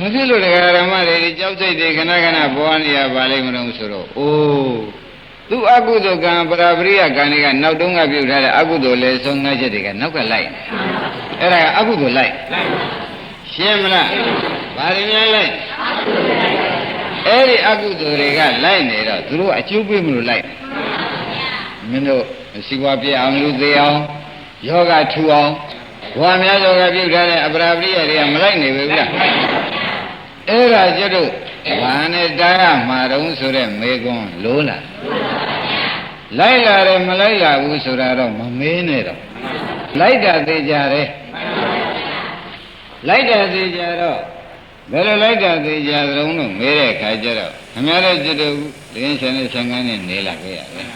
ဘာဖြစ်လို့တရားဓမ္မတွေဒီကြောက်စိတ်တွေခဏခဏပေါ်နေရပါလိမ့်မလို့ဆိုတော့အိုးသူအကုသိုလ်ကံပရာပရိယကံတွေကနောက်တုန်းကပြုတ်ထားတဲ့အကုသိုလ်လေဆုံးငါးချက်တွေကနောက်ကလိုက်နေအဲ့ဒါကအကုသိုလ်လိုက်ရှင်းမလားဘာတွေများလိုက်အဲ့ဒီအကုသိုလ်တွေကလိုက်နေတော့သူတို့အကျိုးပေးမလို့လိုက်မင်းတို့စီဝါပြအောင်လူသေးအောင်ယောဂထူအောင်ဘဝများယောဂပြုတ်ထားတဲ့အပရာပရိယတွေကမလိုက်နေဘူးလား အဲ့ဒါကျတော့ဘာနဲ့တားရမှာတုံးဆိုတဲ့မေကွန်းလိုးလာလိုက်လာတယ်မလိုက်လာဘူးဆိုတာတော့မမေးနဲ့တော့လိုက်တာသေးကြတယ်လိုက်တာသေးကြတော့ဘယ်လိုလိုက်တာသေးကြသလုံးလို့မေးတဲ့အခါကျတော့ခမရတဲ့จิตတို့တင်းရှင်နဲ့ဆံကန်းနဲ့နေလာခဲ့ရတယ်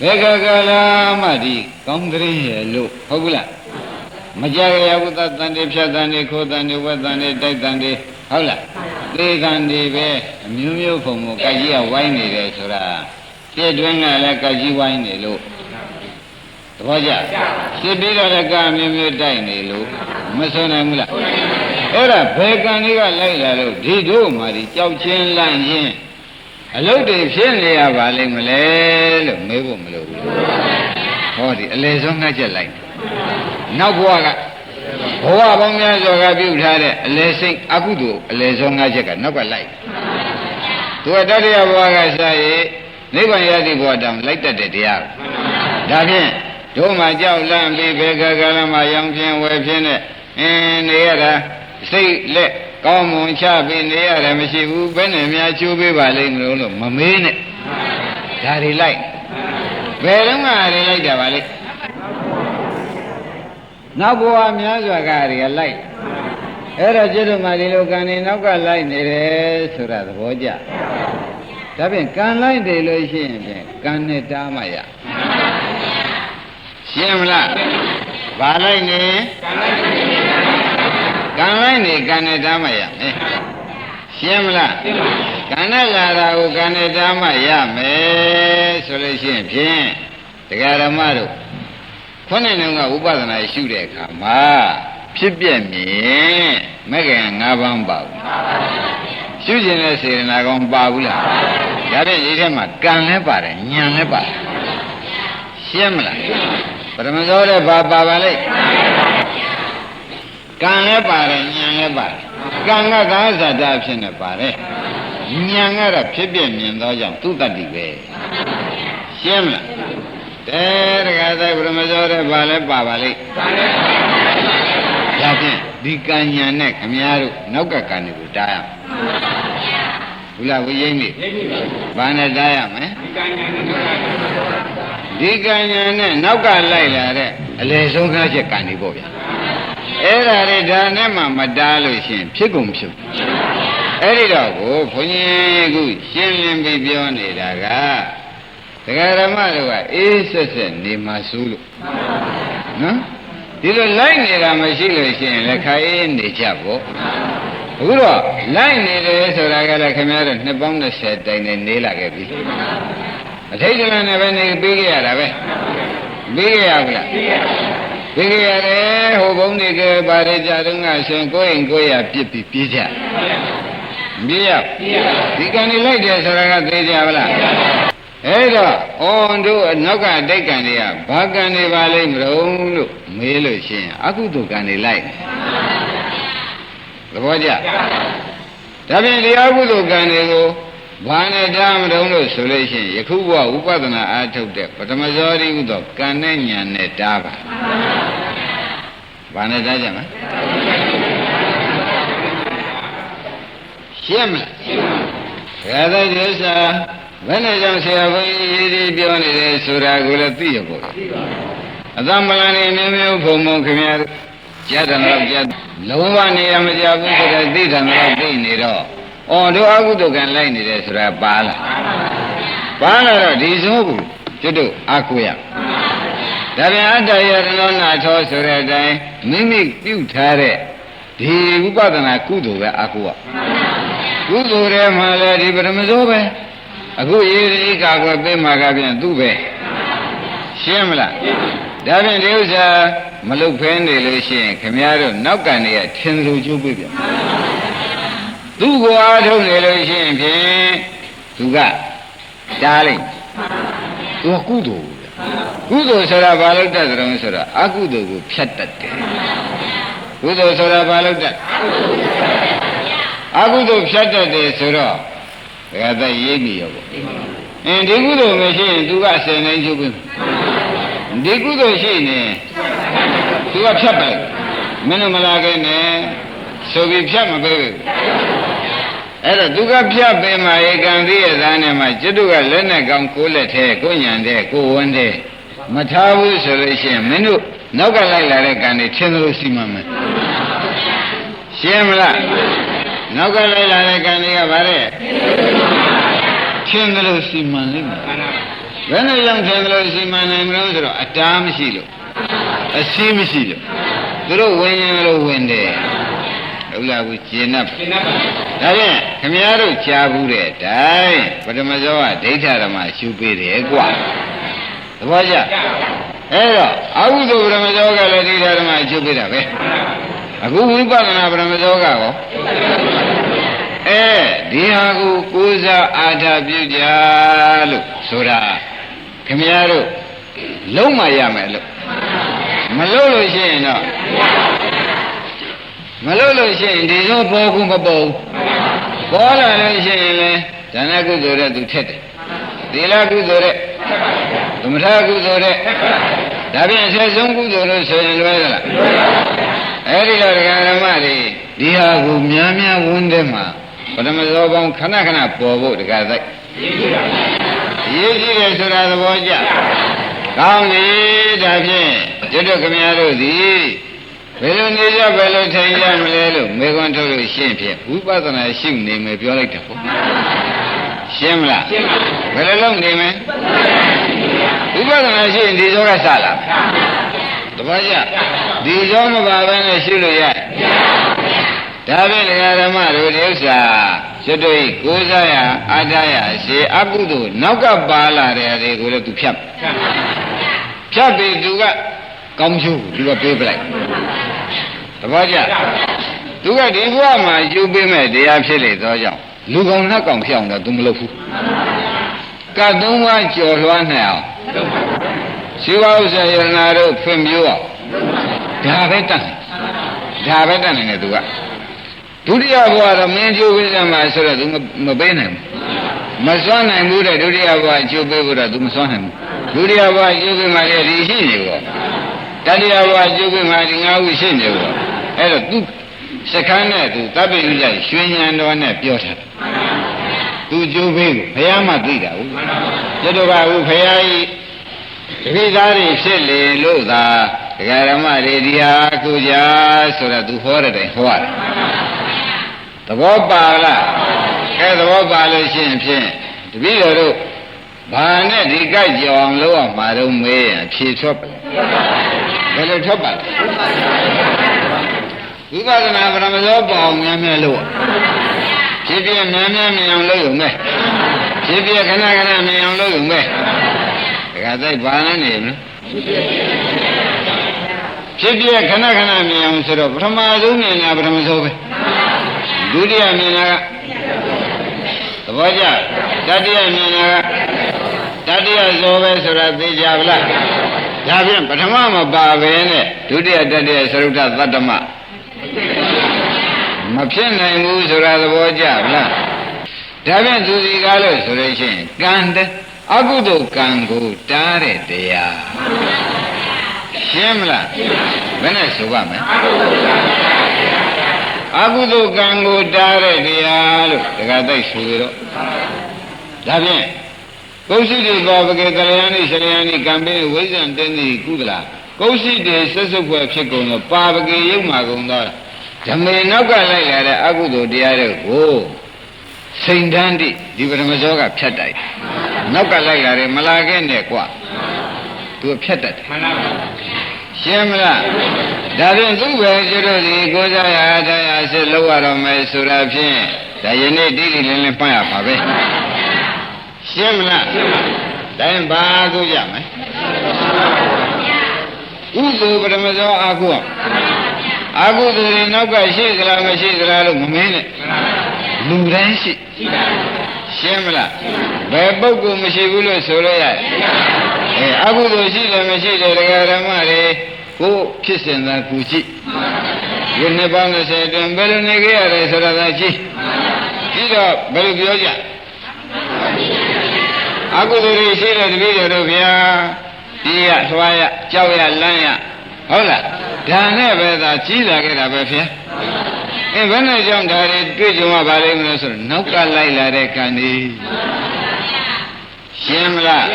ဘယ်ကကလာမှဒီကောင်းကလေးရဲ့လို့ဟုတ်ဘူးလားမကြရဘူးသတ္တန်တွေဖြတ်တန်တွေခိုးတန်တွေဝက်တန်တွေတိုက်တန်တွေ ဟုတ်လားသေတန်တွေပဲအမျိုးမျိုးပုံပုံကကြီးကဝိုင်းနေတယ်ဆိုတာပြည့်တွင်းကလည်းကကြီးဝိုင်းနေလို့သဘောကျရှင်းပြီးတော့လည်းကအမျိုးမျိုးတိုက်နေလို့မဆုံးနိုင်ဘူးလားအဲ့ဒါဘယ်ကံတွေကလိုက်လာလို့ဒီတို့မှဒီကြောက်ချင်းလန့်ချင်းအလုတ်တွေဖြစ်နေရပါလိမ့်မလဲလို့မေးဖို့မလိုဘူးဟောဒီအလေဆုံးငှက်ချက်လိုက်နောက်ဘဝက ဘဝပေါင်းများစွာကပြုထားတဲ့အလေစိတ်အကုသိုလ်အလေဆုံးငှက်ချက်ကနောက်ကလိုက်သူကတတ္တရဘဝကစရည်နိဗ္ဗာန်ရသည့်ဘဝတောင်လိုက်တတ်တဲ့တရားဒါဖြင့်တို့မှကြောက်လန့်ပြီးဘေကကလမှာရောင်ပြင်းဝယ်ပြင်းနဲ့အင်းနေရတာစိတ်လက်ကောင်းမွန်ချပြီးနေရတယ်မရှိဘူးဘယ်နဲ့များချိုးပေးပါလိမ့်မလို့လို့မမေးနဲ့ဒါတွေလိုက်ဘယ်တော့မှတွေလိုက်တာပါလေ နောက်ဘဝများစွာကတွေကလိုက်အဲ့တော့จิตတို့မှဒီလိုကံနေနောက်ကလိုက်နေတယ်ဆိုတာသဘောကျဒါဖြင့်ကံလိုက်တယ်လို့ရှိရင်ဖြင့်ကံနဲ့တားမှရရှင်းမလားဘာလိုက်နေကံလိုက်နေကံနဲ့တားမှရမယ်ရှင်းမလားကံနဲ့လာတာကိုကံနဲ့တားမှရမယ်ဆိုလို့ရှိရင်ဖြင့်တရားဓမ္မတို့ ခုနကဥပဒနာရှုတဲ့အခါမှာဖြစ်ပြမြင်မဲ့ခင်၅ပါးပါဘူးရှုခြင်းနဲ့စေရနာကောင်းပါဘူးလားဒါဖြင့်ဒီထဲမှာကံလည်းပါတယ်ဉာဏ်လည်းပါတယ်ရှင်းမလားပရမဇောတဲ့ဘာပါပါလိမ့်ကံလည်းပါတယ်ဉာဏ်လည်းပါတယ်ကံကသာဇာတာဖြစ်နေပါတယ်ဉာဏ်ကတော့ဖြစ်ပြမြင်သောကြောင့်သူတတ္တိပဲရှင်းမလား တဲတခါဆိုင်ပရမဇောတဲ့ဘာလဲပါပါလိမ့်ဒါဖြင့်ဒီကံညာနဲ့ခမည်းတော်နောက်ကကံတွေကိုတားရမယ်ဘူးလားဝိယိမ့်မိဘာနဲ့တားရမလဲဒီကံညာနဲ့နောက်ကလိုက်လာတဲ့အလေဆုံးကားချက်ကံတွေပေါ့ဗျာအဲ့ဒါတွေဒါနဲ့မှမတားလို့ရှင်ဖြစ်ကုန်ဖြစ်အဲ့ဒီတော့ကိုဘုန်းကြီးကရှင်းလင်းပြီးပြောနေတာက တရားဓမ္မတို့ကအေးဆက်ဆက်နေမှစိုးလို့နော်ဒီလိုလိုက်နေတာမရှိလို့ရှိရင်လည်းခိုင်နေကြပေါ့အခုတော့လိုက်နေတယ်ဆိုတာကလည်းခင်ဗျားတို့နှစ်ပေါင်း20တိုင်နေနေလာခဲ့ပြီအထိတ်ကလနဲ့ပဲနေပြီးခဲ့ရတာပဲပြီးခဲ့ရဘူးလားပြီးခဲ့ရတယ်ဟိုဘုံတွေကပါရကြတုန်းကရှင်ကိုယ်ရင်ကိုယ်ရပြစ်ပြီးပြေးကြပြေးရဒီကံနေလိုက်တယ်ဆိုတာကသိကြပါလား အဲ့တော့အွန်တို့အနောက်ကတိတ်ကံတွေကဘာကံတွေပါလိမ့်မလို့လို့မေးလို့ရှိရင်အကုသိုလ်ကံတွေလိုက်သဘောကျဒါဖြင့်ဒီအကုသိုလ်ကံတွေကိုဘာနဲ့တားမတုံးလို့ဆိုလို့ရှိရင်ယခုဘဝဥပဒနာအားထုတ်တဲ့ပထမဇောတိဥသောကံနဲ့ညာနဲ့တားပါဘာနဲ့တားကြမလဲရှင်းမလားရှင်းပါဘယ်လိုဒုစရ ဘယ်နဲ့ကြောင့်ဆရာဘုန်းကြီးရေးရေးပြောနေတယ်ဆိုတာကိုလည်းသိရပါဘူးအသမလန်နေမျိုးမျိုးဖုံဖုံခင်ဗျားကြားတယ်တော့ကြားလုံးဝနေရမကြဘူးဆိုတော့သိတယ်တော့သိနေတော့အော်တို့အကုသိုလ်ကံလိုက်နေတယ်ဆိုတာပါလားပါလာတော့ဒီစိုးကိုကျွတ်တို့အကုရဒါပြန်အတ္တယရဏနာထောဆိုတဲ့အတိုင်းမိမိပြုထားတဲ့ဒီဥပဒနာကုသိုလ်ပဲအကုရကုသိုလ်ထဲမှာလည်းဒီပရမဇောပဲ အခုရေးဒီကာကွယ်ပေးမှာကပြန်သူ့ပဲရှင်းမလားဒါဖြင့်ဒီဥစ္စာမလုတ်ဖဲနေလို့ရှိရင်ခမည်းတော်နောက်ကန်တွေကထင်သူကျိုးပြပြန်သူ့ကိုအားထုတ်နေလို့ရှိရင်ဖြင့်သူကတားလိုက်သူကကုသိုလ်ကုသိုလ်ဆိုတာဘာလို့တတ်ကြုံဆိုတော့အကုသိုလ်ကိုဖြတ်တတ်တယ်ကုသိုလ်ဆိုတာဘာလို့တတ်အကုသိုလ်ဖြတ်တတ်တယ်ဆိုတော့ ဒါကသက်ရေးနေရောပေါ့အင်းဒီကုသိုလ်မရှိရင်သူကဆယ်နိုင်ချုပ်ပြီဒီကုသိုလ်ရှိနေသူကဖြတ်ပါလိုက်မင်းတို့မလာခဲ့နဲ့ဆိုပြီးဖြတ်မပေးဘူးအဲ့တော့သူကဖြတ်ပေးမှဧကံသိရသားနဲ့မှจิตတို့ကလက်နဲ့ကောင်းကိုယ်လက်ထဲကိုညံတဲ့ကိုဝန်းတဲ့မထားဘူးဆိုလို့ရှိရင်မင်းတို့နောက်ကလိုက်လာတဲ့ကံတွေထင်သလိုစီမံမယ်ရှင်းမလား နောက်ကလိုက်လာတဲ့ကံတွေကဗါတဲ့ထင်သလိုစီမံလိမ့်မယ်ဘယ်နဲ့ကြောင့်ထင်သလိုစီမံနိုင်မလို့ဆိုတော့အတားမရှိလို့အစီးမရှိလို့သူတို့ဝင်ရင်လို့ဝင်တယ်ဟုတ်လားဘူးကျင်납ကျင်납ဒါဖြင့်ခမည်းတော်ကြားဘူးတဲ့တိုင်းပထမဇောကဒိဋ္ဌဓမ္မရှုပေးတယ်ကွာသဘောကျအဲ့တော့အဟုသုပထမဇောကလည်းဒိဋ္ဌဓမ္မရှုပေးတာပဲအခုဝိပဿနာပထမဇောကရော အဲဒီဟာကိုကိုးစားအာထာပြုကြလို့ဆိုတာခမည်းတော်လုံးမရမယ်လို့မလုံးလို့ရှိရင်တော့မလို့လို့ရှိရင်ဒီလိုပေါ်ကူမပေါ်ပေါ်လာလို့ရှိရင်လေဒါနကုသိုလ်တဲ့သူထက်တယ်သီလကုသိုလ်တဲ့သမထကုသိုလ်တဲ့ဒါပြန်ဆက်ဆုံးကုသိုလ်လို့ဆိုရင်လွယ်သလားအဲ့ဒီလိုဒကာဓမ္မတွေဒီဟာကိုများများဝန်းတဲ့မှာ ပထမဇောပေါင်းခဏခဏပေါ်ဖို့ဒကာသိရေးကြည့်တယ်ဆိုတာသဘောကျကောင်းပြီဒါဖြင့်ကျွတ်တို့ခမရတို့သည်ဘယ်လိုနေကြဘယ်လိုထိုင်ကြမလဲလို့မေခွန်းထုတ်လို့ရှင်းဖြင့်ဝိပဿနာရှုနေမယ်ပြောလိုက်တယ်ပေါ့ရှင်းမလားရှင်းပါဘယ်လိုလုပ်နေမလဲဝိပဿနာရှင်းဒီဇောကစလာတပည့်ကြဒီဇောမပါဘဲနဲ့ရှုလို့ရ ဒါဖြင့်ဓမ္မတို့ဒီဥစ္စာကျွတ်တို့ကိုးစားရအာတရရှေအကုသို့နောက်ကပါလာတဲ့အတွေကိုလည်းသူဖြတ်ဖြတ်ပြီးသူကကောင်းကျိုးသူကပေးပလိုက်တပည့်ကြသူကဒီဘဝမှာယူပေးမဲ့တရားဖြစ်လေသောကြောင့်လူကောင်နှက်ကောင်ဖြစ်အောင်တော့သူမလုပ်ဘူးကတ်သုံးပါးကြော်လွှမ်းနိုင်အောင်ရှိဝဥစ္စာယရနာတို့ဖွင့်ပြအောင်ဒါပဲတတ်ဒါပဲတတ်နိုင်တယ်သူက ဒုတိယဘဝတော့မင်းကျိုးဝိဇ္ဇာမှာဆိုတော့သူမပေးနိုင်ဘူးမစွမ်းနိုင်ဘူးတဲ့ဒုတိယဘဝကျိုးပေးဖို့တော့သူမစွမ်းနိုင်ဘူးဒုတိယဘဝကျိုးပေးမှလည်းဒီရှိနေပေါ့တတိယဘဝကျိုးပေးမှဒီငါးခုရှိနေပေါ့အဲ့တော့သူစကန်းနဲ့သူတပ်ပိဋကရွှေဉဏ်တော်နဲ့ပြောထားတယ်သူကျိုးပေးကိုဘုရားမှသိတာဟုတ်ကျွတ်တော်ကအခုဘုရားကြီးတပိသားတွေဖြစ်လေလို့သာဒကာရမတွေဒီဟာကုကြဆိုတော့သူဟောတဲ့တိုင်ဟောတယ် သဘောပါလားအဲသဘောပါလို့ရှိရင်ဖြင့်တပည့်တော်တို့ဘာနဲ့ဒီကြိုက်ကြောင်လို့အောင်မှာတော့မေးရင်ဖြေထွက်ပါဘယ်လိုထွက်ပါလဲဝိပဿနာပရမဇောပေါအောင်များများလို့ဖြစ်ပြများများမြင်အောင်လုပ်ရုံပဲဖြစ်ပြခဏခဏမြင်အောင်လုပ်ရုံပဲဒါကသိဘာနဲ့နေမလဲဖြစ်ပြခဏခဏမြင်အောင်ဆိုတော့ပထမဆုံးမြင်တာပထမဆုံးပဲ ဒုတိယမြင်တာကသဘောကျတတိယမြင်တာကတတိယဇောပဲဆိုတာသိကြဗလားဒါဖြင့်ပထမမပါပဲနဲ့ဒုတိယတတိယသရုတ်သတ္တမမဖြစ်နိုင်ဘူးဆိုတာသဘောကျဗလားဒါဖြင့်သူစီကားလို့ဆိုလို့ရှိရင်ကံတဲ့အကုသိုလ်ကံကိုတားတဲ့တရားရှင်းမလားဘယ်နဲ့ဆိုပါမလဲ အကုသိုလ်ကံကိုတားတဲ့တရားလို့တခါသိဆိုရတော့ဒါဖြင့်ကုသိတိဘာပကေကလျာဏိဆလျာဏိကံပေးဝိဇ္ဇံတင်းတိကုသလာကုသိတေဆက်စုပ်ဖွယ်ဖြစ်ကုန်တော့ပါပကေရုပ်မှာကုန်တော့ဓမေနောက်ကလိုက်လာတဲ့အကုသိုလ်တရားတွေကိုစိန်တန်းတိဒီပရမဇောကဖြတ်တိုက်နောက်ကလိုက်လာတယ်မလာခဲ့နဲ့ကွာသူဖြတ်တတ်တယ်မှန်ပါပါ ရှင်းမလားဒါဖြင့်သူ့ပဲကျွတ်ဒီကိုးစားရတရားစစ်လောက်ရတော့မယ်ဆိုတာဖြင့်ဒါယနေ့တိတိလင်းလင်းပန့်ရပါပဲရှင်းမလားတိုင်းဘာကုကြမယ်ဥဒုပရမဇောအာကုအာကုသူတွေနောက်ကရှိသလားမရှိသလားလို့မမင်းနဲ့လူတိုင်းရှိရှင်းမလားဘယ်ပုဂ္ဂိုလ်မရှိဘူးလို့ဆိုလို့ရတယ်အဲအကုသိုလ်ရှိတယ်မရှိတယ်တရားဓမ္မတွေ ကိုဖြစ်စဉ်သာကူကြည့်ဒီနှစ်ပေါင်း30အတွင်းဘယ်လိုနေခဲ့ရတယ်ဆိုတာသာကြည့်ကြည့်တော့ဘယ်လိုပြောကြအကုသိုလ်တွေရှိတဲ့တပည့်တော်တို့ဗျာဒီရထွားရကြောက်ရလမ်းရဟုတ်လားဒါနဲ့ပဲသာကြီးလာခဲ့တာပဲဗျာအဲဘယ်နဲ့ကြောင့်ဒါတွေတွေ့ကြုံရပါလိမ့်မလို့ဆိုတော့နောက်ကလိုက်လာတဲ့ကံဒီရှင်းမလား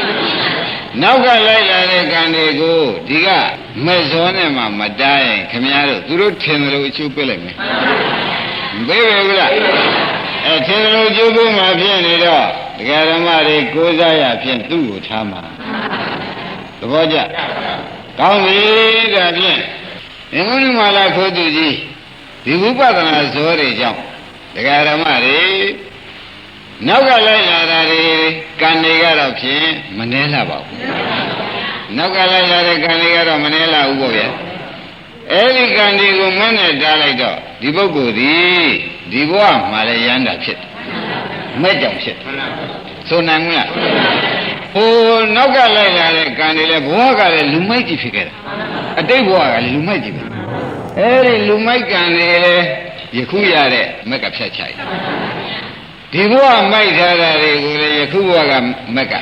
နောက်ကလိုက်လာတဲ့ကံတွေကိုဒီက မဲ့စောနဲ့မှမတားရင်ခမည်းတော်သူတို့ထင်တယ်လို့အချိုးပြလိုက်မယ်မပေးပဲဘူးလားအဲထင်တယ်လို့ကျိုးပေးမှဖြစ်နေတော့ဒကာဓမ္မတွေကိုးစားရဖြင့်သူ့ကိုထားမှာသဘောကျကောင်းပြီဒါဖြင့်အင်္ဂုလိမာလာခိုးသူကြီးဒီဝိပဿနာဇောတွေကြောင့်ဒကာဓမ္မတွေနောက်ကလိုက်လာတာတွေကံတွေကတော့ဖြင့်မနှဲလာပါဘူး နောက်ကလိုက်လာတဲ့ကံတွေကတော့မနှဲလာဘူးပေါ့ဗျာအဲ့ဒီကံတွေကိုမနဲ့တားလိုက်တော့ဒီပုဂ္ဂိုလ်ဒီဒီဘဝမှာလည်းရမ်းတာဖြစ်တယ်မဲ့ကြောင့်ဖြစ်တယ်ဆိုနိုင်မလားဟိုနောက်ကလိုက်လာတဲ့ကံတွေလည်းဘဝကလည်းလူမိုက်ကြီးဖြစ်ခဲ့တာအတိတ်ဘဝကလည်းလူမိုက်ကြီးပဲအဲ့ဒီလူမိုက်ကံတွေလည်းယခုရတဲ့မက်ကဖြတ်ချိုက်ဒီဘဝမိုက်ထားတာတွေကိုလည်းယခုဘဝကမက်က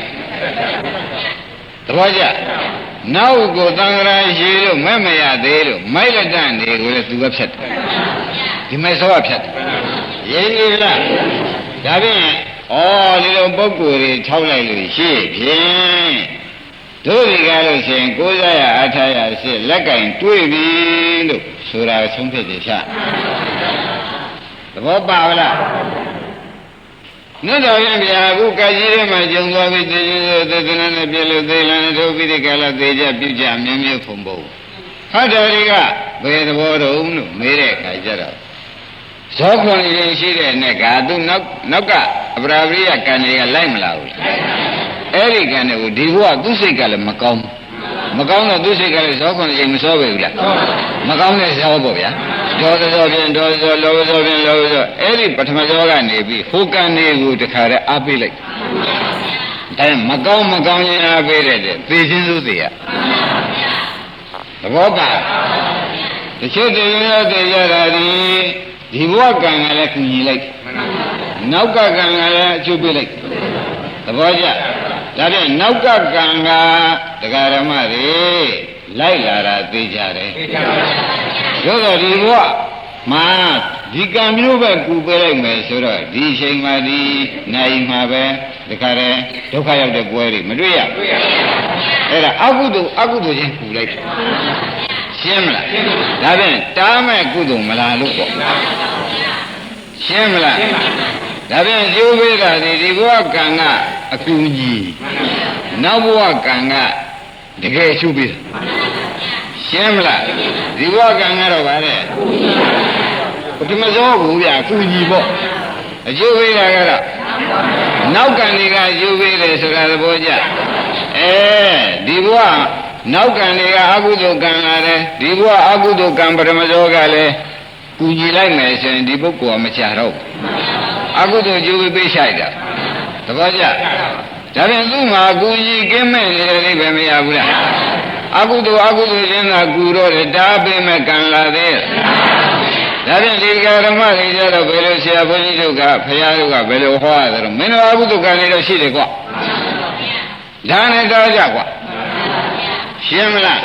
သဘောကျနောက်ကိုသံဃာရှိလို့မဲ့မရသေးလို့မိုက်လက်တန်တွေကိုလည်းသူကဖြတ်တယ်ဒီမဲ့စောကဖြတ်တယ်ရင်းနေလားဒါဖြင့်ဩဒီလိုပုံကိုယ်တွေထောက်လိုက်လို့ရှိဖြင့်တို့ဒီကားလို့ရှိရင်ကိုးစားရအားထားရရှိလက်ကင်တွေးပြီလို့ဆိုတာဆုံးဖြတ်တယ်ဖြတ်သဘောပါလား မြတ်တော်ရင်ဗျာအခုကကြီးထဲမှာကျုံသွားပြီသေခြင်းသေသနာနဲ့ပြလို့သေလနဲ့ထုတ်ပြီးဒီကလာသေကြပြုကြမြင်းမြင်းဖုံဖို့ဟတ်တော်တွေကဘယ်သဘောတုံးလို့မေးတဲ့အခါကျတော့ဇောခွန်ရင်ရှိတဲ့နဲ့ကသူနောက်နောက်ကအပရာပရိယကံတွေကလိုက်မလာဘူးအဲ့ဒီကံတွေကိုဒီဘုရားသူစိတ်ကလည်းမကောင်း မကောင်းတော့သူစိတ်ကလည်းဇောခွန်ရင်မစောပဲဘူးလားမကောင်းတဲ့ဇောပေါ့ဗျာဒေါသဇောဖြင့်ဒေါသဇောလောဘဇောဖြင့်လောဘဇောအဲ့ဒီပထမဇောကနေပြီးဟိုကံတွေကိုတခါတည်းအားပေးလိုက်ဒါမကောင်းမကောင်းရင်အားပေးတဲ့သေခြင်းစိုးသေးရသဘောပါတချို့တည်းရတဲ့ရတာဒီဒီဘဝကံကလည်းကူညီလိုက်နောက်ကကံကလည်းအကျိုးပေးလိုက်သဘောကျ ဒါဖြင့်နောက်ကကံကတရားဓမ္မတွေလိုက်လာတာသိကြတယ်သိကြပါဘူးတို့တော့ဒီဘဝမှာဒီကံမျိုးပဲကူပေးလိုက်မယ်ဆိုတော့ဒီအချိန်မှာဒီနိုင်မှာပဲတခါတည်းဒုက္ခရောက်တဲ့ပွဲတွေမတွေ့ရဘူးအဲ့ဒါအကုသိုလ်အကုသိုလ်ချင်းကူလိုက်ရှင်းမလားဒါဖြင့်တားမဲ့ကုသိုလ်မလာလို့ပေါ့ရှင်းမလားဒါဖြင့်ကျိုးပေးတာဒီဒီဘဝကံက အကူကြီးနောက်ဘဝကံကတကယ်ရှုပေးတာရှင်းမလားဒီဘဝကံကတော့ဗါတဲ့ပထမဆုံးကူဗျာကူညီပေါ့အကျိုးပေးတာကတော့နောက်ကံတွေကအကျိုးပေးတယ်ဆိုတာသဘောကျအဲဒီဘဝနောက်ကံတွေကအကုသိုလ်ကံလာတယ်ဒီဘဝအကုသိုလ်ကံပထမဆုံးကလည်းကူညီလိုက်မယ်ဆိုရင်ဒီပုဂ္ဂိုလ်ကမချတော့ဘူးအကုသိုလ်ကျိုးပေးပေးဆိုင်တာ သဘောကျဒါပြန်သူ့မှာကူညီကင်းမဲ့နေတဲ့အိဗယ်မရဘူးလားအကုသိုလ်အကုသိုလ်ချင်းသာကူတော့တယ်ဒါပေးမဲ့ကံလာသေးဒါပြန်ဒီကဓမ္မတွေကြတော့ဘယ်လိုဆရာဘုန်းကြီးတို့ကဖရာတို့ကဘယ်လိုဟောရတယ်မင်းတို့အကုသိုလ်ကံတွေတော့ရှိတယ်ကွာဒါနဲ့တော့ကြကွာရှင်းမလား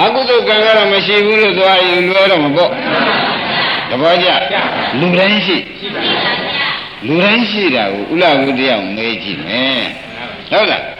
အကုသိုလ်ကံကတော့မရှိဘူးလို့သွားယူလွဲတော့မပေါ့တပည့်ကြလူတိုင်းရှိ လူတိုင်းရှိတာကိုဥလဘုတရားကိုမေးကြည့်မယ်ဟုတ်လား